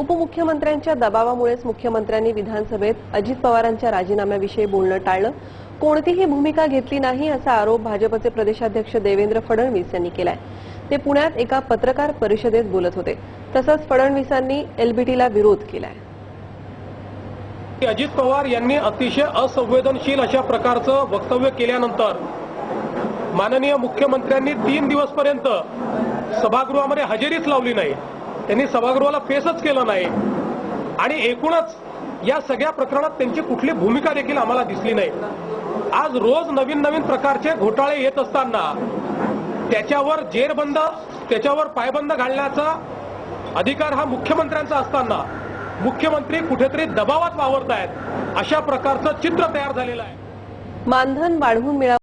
उपमुख्यमंत्र्यांच्या दबावामुळेच मुख्यमंत्र्यांनी विधानसभेत अजित पवारांच्या राजीनाम्याविषयी बोलणं टाळलं. कोणतीही भूमिका घेतली नाही असा आरोप भाजपचे प्रदेशाध्यक्ष देवेंद्र फडणवीस यांनी केलाय. ते पुण्यात एका पत्रकार परिषदेत बोलत होते. तसंच फडणवीसांनी एलबीटीला विरोध केलाय. अजित पवार यांनी अतिशय असंवेदनशील अशा प्रकारचं वक्तव्य केल्यानंतर माननीय मुख्यमंत्र्यांनी तीन दिवसपर्यंत सभागृहामध्ये हजेरीच लावली नाही. त्यांनी सभागृहाला फेसच केलं नाही. आणि एकूणच या सगळ्या प्रकरणात त्यांची कुठली भूमिका देखील आम्हाला दिसली नाही. आज रोज नवीन नवीन प्रकारचे घोटाळे येत असताना त्याच्यावर जेरबंद त्याच्यावर पायबंद घालण्याचा अधिकार हा मुख्यमंत्र्यांचा असताना मुख्यमंत्री कुठेतरी दबावात वावरत आहेत अशा प्रकारचं चित्र तयार झालेलं आहे. मानधन वाढवून मिळा